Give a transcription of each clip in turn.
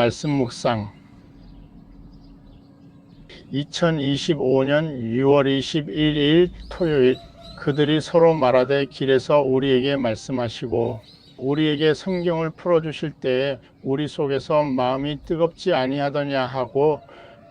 말씀 묵상 2025년 6월 21일 토요일 그들이 서로 말하되 길에서 우리에게 말씀하시고 우리에게 성경을 풀어 주실 때에 우리 속에서 마음이 뜨겁지 아니하더냐 하고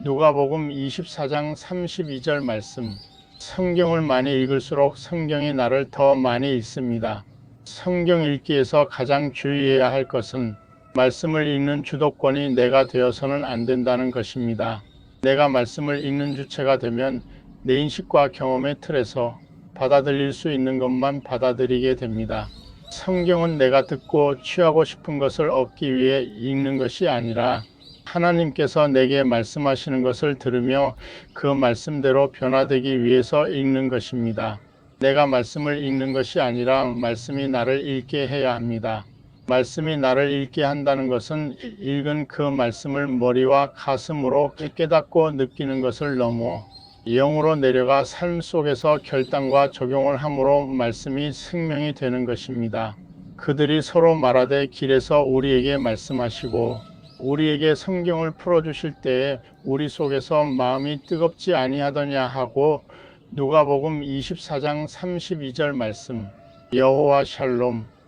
누가복음 24장 32절 말씀 성경을 많이 읽을수록 성경이 나를 더 많이 읽습니다. 성경 읽기에서 가장 주의해야 할 것은 말씀을 읽는 주도권이 내가 되어서는 안 된다는 것입니다. 내가 말씀을 읽는 주체가 되면 내 인식과 경험의 틀에서 받아들일 수 있는 것만 받아들이게 됩니다. 성경은 내가 듣고 취하고 싶은 것을 얻기 위해 읽는 것이 아니라 하나님께서 내게 말씀하시는 것을 들으며 그 말씀대로 변화되기 위해서 읽는 것입니다. 내가 말씀을 읽는 것이 아니라 말씀이 나를 읽게 해야 합니다. 말씀이 나를 읽게 한다는 것은 읽은 그 말씀을 머리와 가슴으로 깨닫고 느끼는 것을 넘어 영으로 내려가 삶 속에서 결단과 적용을 함으로 말씀이 생명이 되는 것입니다. 그들이 서로 말하되 길에서 우리에게 말씀하시고 우리에게 성경을 풀어 주실 때에 우리 속에서 마음이 뜨겁지 아니하더냐 하고 누가복음 24장 32절 말씀 여호와 샬롬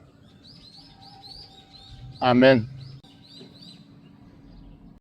아멘